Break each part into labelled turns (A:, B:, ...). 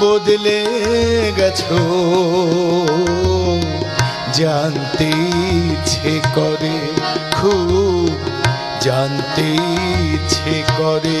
A: বদলে গেছো। জানতে ইচ্ছে করে খুব জানতে ইচ্ছে করে।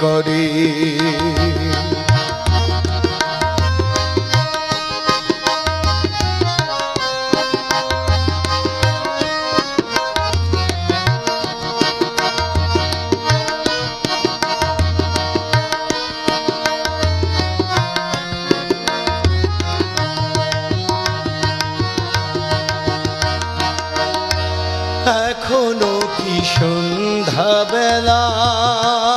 A: করে। এখনও কি সন্ধ্যা বেলায়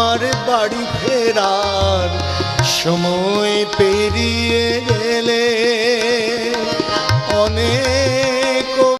A: আমার বাড়ি ফেরার সময় পেরিয়ে গেলে